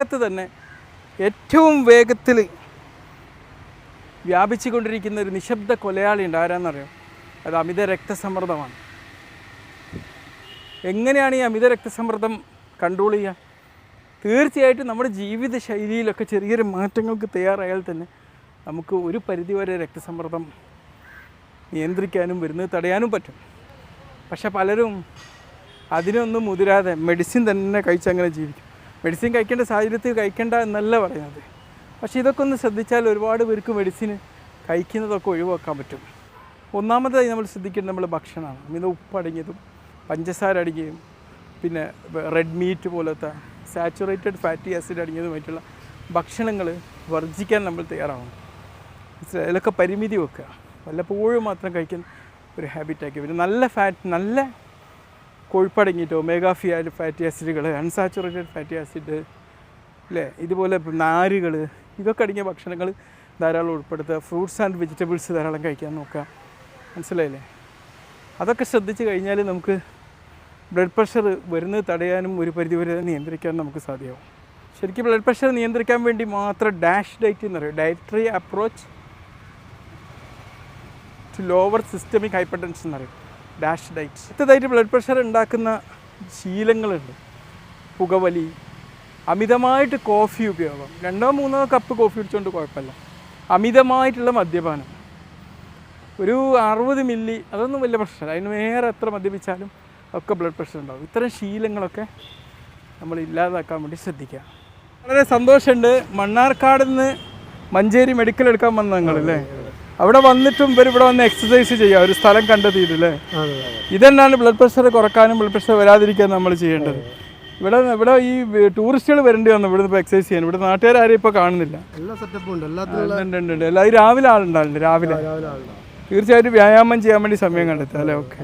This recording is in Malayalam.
ലോകത്ത് തന്നെ ഏറ്റവും വേഗത്തിൽ വ്യാപിച്ചുകൊണ്ടിരിക്കുന്ന ഒരു നിശബ്ദ കൊലയാളി ഉണ്ട് ആരാന്നറിയാം അത് അമിത രക്തസമ്മർദ്ദമാണ്. എങ്ങനെയാണ് ഈ അമിത രക്തസമ്മർദ്ദം കൺട്രോൾ ചെയ്യുക? തീർച്ചയായിട്ടും നമ്മുടെ ജീവിത ശൈലിയിലൊക്കെ ചെറിയൊരു മാറ്റങ്ങൾക്ക് തയ്യാറായാൽ തന്നെ നമുക്ക് ഒരു പരിധിവരെ രക്തസമ്മർദ്ദം നിയന്ത്രിക്കാനും വരുന്നത് തടയാനും പറ്റും. പക്ഷെ പലരും അതിനൊന്നും മുതിരാതെ മെഡിസിൻ തന്നെ കഴിച്ചങ്ങനെ ജീവിക്കും. മെഡിസിൻ കഴിക്കേണ്ട സാഹചര്യത്തിൽ കഴിക്കേണ്ട എന്നല്ല പറയുന്നത് പക്ഷേ ഇതൊക്കെ ഒന്ന് ശ്രദ്ധിച്ചാൽ ഒരുപാട് പേർക്ക് മെഡിസിൻ കഴിക്കുന്നതൊക്കെ ഒഴിവാക്കാൻ പറ്റും. ഒന്നാമതായി നമ്മൾ ശ്രദ്ധിക്കേണ്ടത് നമ്മൾ ഭക്ഷണമാണ് അമിത ഉപ്പടങ്ങിയതും പഞ്ചസാര അടങ്ങിയതും പിന്നെ റെഡ് മീറ്റ് പോലത്തെ സാച്ചുറേറ്റഡ് ഫാറ്റി ആസിഡ് അടങ്ങിയതുമായിട്ടുള്ള ഭക്ഷണങ്ങൾ വർജിക്കാൻ നമ്മൾ തയ്യാറാവണം? അതിലൊക്കെ പരിമിതി വെക്കുക. വല്ലപ്പോഴും മാത്രം കഴിക്കുന്ന ഒരു ഹാബിറ്റാക്കി പിന്നെ നല്ല ഫാറ്റ് നല്ല കൊഴുപ്പടങ്ങിയിട്ട് ഒമേഗ ഫിയാറ്റ് ഫാറ്റി ആസിഡുകൾ അൺസാച്ചുറേറ്റഡ് ഫാറ്റി ആസിഡ് അല്ലേ ഇതുപോലെ നാരുകൾ ഇതൊക്കെ അടങ്ങിയ ഭക്ഷണങ്ങൾ ധാരാളം ഉൾപ്പെടുത്തുക. ഫ്രൂട്ട്സ് ആൻഡ് വെജിറ്റബിൾസ് ധാരാളം കഴിക്കാൻ നോക്കുക. മനസ്സിലായില്ലേ? അതൊക്കെ ശ്രദ്ധിച്ചു കഴിഞ്ഞാൽ നമുക്ക് ബ്ലഡ് പ്രഷർ വരുന്നത് തടയാനും ഒരു പരിധിവരെ നിയന്ത്രിക്കാനും നമുക്ക് സാധ്യമാവും. ശരിക്കും ബ്ലഡ് പ്രഷർ നിയന്ത്രിക്കാൻ വേണ്ടി മാത്രം ഡാഷ് ഡയറ്റ് എന്ന് പറയും. Dietary approach to lower systemic hypertension എന്ന് പറയും. ഡാഷ് ഡയറ്റ് അടുത്തതായിട്ട് ബ്ലഡ് പ്രഷർ ഉണ്ടാക്കുന്ന ശീലങ്ങളുണ്ട്. പുകവലി അമിതമായിട്ട് കോഫി ഉപയോഗം. രണ്ടോ മൂന്നോ കപ്പ് കോഫി കുടിച്ചുകൊണ്ട് കുഴപ്പമില്ല. അമിതമായിട്ടുള്ള മദ്യപാനം. ഒരു അറുപത് മില്ലി അതൊന്നും വലിയ പ്രശ്നമല്ല. അതിന് വേറെ എത്ര മദ്യപിച്ചാലും ഒക്കെ ബ്ലഡ് പ്രഷർ ഉണ്ടാകും ഇത്തരം ശീലങ്ങളൊക്കെ നമ്മൾ ഇല്ലാതാക്കാൻ വേണ്ടി ശ്രദ്ധിക്കുക. വളരെ സന്തോഷമുണ്ട്. മണ്ണാർക്കാട് നിന്ന് മഞ്ചേരി മെഡിക്കൽ എടുക്കാൻ വന്ന നിങ്ങളല്ലേ അവിടെ വന്നിട്ടും ഇവർ ഇവിടെ വന്ന് എക്സസൈസ് ചെയ്യുക. ഒരു സ്ഥലം കണ്ടെത്തിയിട്ടില്ലേ ഇതെന്നാണ് ബ്ലഡ് പ്രഷർ കുറക്കാനും ബ്ലഡ് പ്രഷർ വരാതിരിക്കാൻ നമ്മൾ ചെയ്യേണ്ടത്. ഇവിടെ ഇവിടെ ഈ ടൂറിസ്റ്റുകൾ വരേണ്ടി വന്നു. ഇവിടെ ഇപ്പോൾ എക്സസൈസ് ചെയ്യാൻ. ഇവിടെ നാട്ടുകാരും ഇപ്പോൾ കാണുന്നില്ല. എല്ലാ സെറ്റപ്പും ഉണ്ട്. ഉണ്ട്. രാവിലെ ആളുണ്ടാവില്ല രാവിലെ. തീർച്ചയായിട്ടും വ്യായാമം ചെയ്യാൻ വേണ്ടി സമയം കണ്ടെത്തുക അല്ലേ? ഓക്കെ